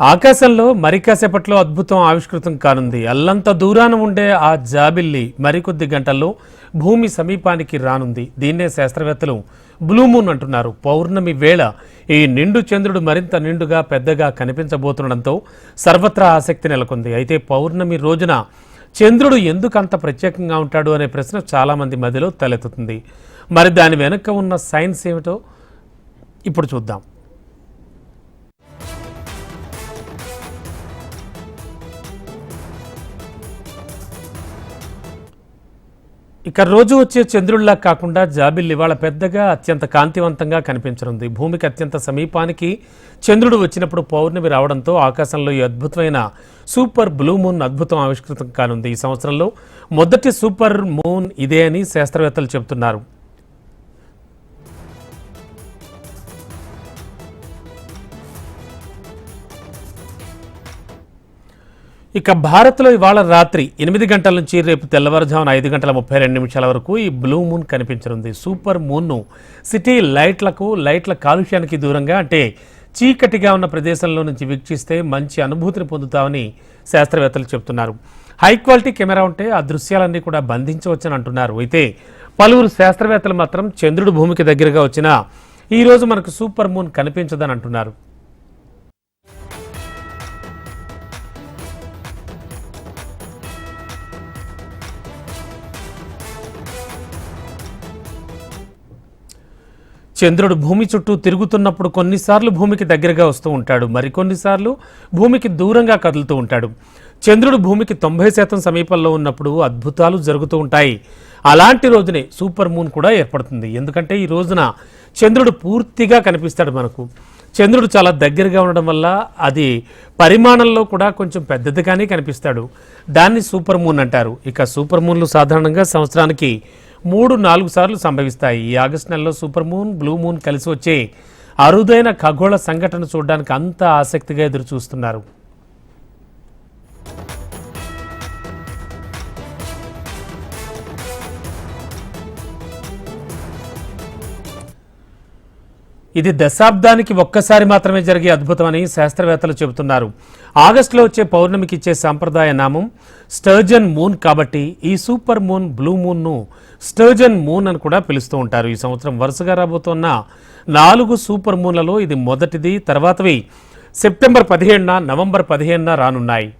ఆకాశంలో మరికాసేపట్లో అద్భుతం ఆవిష్కృతం కానుంది. అల్లంత దూరాన ఉండే ఆ జాబిల్లి మరికొద్ది గంటల్లో భూమి సమీపానికి రానుంది. దీన్నే శాస్త్రవేత్తలు బ్లూమూన్ అంటున్నారు. పౌర్ణమి వేళ ఈ నిండు చంద్రుడు మరింత నిండుగా పెద్దగా కనిపించబోతుండడంతో సర్వత్రా ఆసక్తి నెలకొంది. అయితే పౌర్ణమి రోజున చంద్రుడు ఎందుకు అంత ప్రత్యేకంగా ఉంటాడు అనే ప్రశ్న చాలామంది మధ్యలో తలెత్తుతుంది. మరి దాని వెనుక ఉన్న సైన్స్ ఏమిటో ఇప్పుడు చూద్దాం. ఇక రోజు వచ్చే చంద్రుడిలా కాకుండా జాబిల్ ఇవాళ పెద్దగా అత్యంత కాంతివంతంగా కనిపించనుంది. భూమికి అత్యంత సమీపానికి చంద్రుడు వచ్చినప్పుడు పౌర్ణమి రావడంతో ఆకాశంలో ఈ అద్భుతమైన సూపర్ బ్లూ మూన్ అద్భుతం ఆవిష్కృతం కానుంది. ఈ సంవత్సరంలో మొదటి సూపర్ మూన్ ఇదే అని శాస్త్రవేత్తలు చెబుతున్నారు. ఇక భారత్లో ఇవాళ రాత్రి ఎనిమిది గంటల నుంచి రేపు తెల్లవారుజామున ఐదు గంటల ముప్పై రెండు నిమిషాల వరకు ఈ బ్లూ మూన్ కనిపించనుంది. సూపర్ మూన్ను సిటీ లైట్లకు లైట్ల కాలుష్యానికి దూరంగా అంటే చీకటిగా ఉన్న ప్రదేశంలో నుంచి వీక్షిస్తే మంచి అనుభూతిని పొందుతామని శాస్త్రవేత్తలు చెబుతున్నారు. హై క్వాలిటీ కెమెరా ఉంటే ఆ దృశ్యాలన్నీ కూడా బంధించవచ్చని అంటున్నారు. అయితే పలువురు శాస్త్రవేత్తలు మాత్రం చంద్రుడు భూమికి దగ్గరగా వచ్చినా ఈరోజు మనకు సూపర్ మూన్ కనిపించదని అంటున్నారు. చంద్రుడు భూమి చుట్టూ తిరుగుతున్నప్పుడు కొన్నిసార్లు భూమికి దగ్గరగా వస్తూ ఉంటాడు. మరికొన్నిసార్లు భూమికి దూరంగా కదులుతూ ఉంటాడు. చంద్రుడు భూమికి తొంభై శాతం సమీపంలో ఉన్నప్పుడు అద్భుతాలు జరుగుతూ ఉంటాయి. అలాంటి రోజునే సూపర్ మూన్ కూడా ఏర్పడుతుంది. ఎందుకంటే ఈ రోజున చంద్రుడు పూర్తిగా కనిపిస్తాడు మనకు. చంద్రుడు చాలా దగ్గరగా ఉండడం వల్ల అది పరిమాణంలో కూడా కొంచెం పెద్దదిగానే కనిపిస్తాడు. దాన్ని సూపర్ మూన్ అంటారు. ఇక సూపర్ మూన్లు సాధారణంగా సంవత్సరానికి మూడు నాలుగు సార్లు సంభవిస్తాయి. ఈ ఆగస్టు నెలలో సూపర్ మూన్ బ్లూ మూన్ కలిసి వచ్చే అరుదైన ఖగోళ సంఘటన చూడడానికి అంత ఆసక్తిగా ఎదురు చూస్తున్నారు ఇది దశాబ్దానికి ఒక్కసారి మాత్రమే జరిగే అద్భుతమని శాస్త్రవేత్తలు చెబుతున్నారు. ఆగస్టులో వచ్చే పౌర్ణమికి ఇచ్చే సాంప్రదాయ నామం స్టర్జన్ మూన్ కాబట్టి ఈ సూపర్ మూన్ బ్లూ మూన్ను స్టర్జన్ మూన్ అని కూడా పిలుస్తూ ఉంటారు. ఈ సంవత్సరం వరుసగా రాబోతున్న నాలుగు సూపర్ మూన్లలో ఇది మొదటిది. తర్వాతవి సెప్టెంబర్ పదిహేడున నవంబర్ పదిహేనున రానున్నాయి.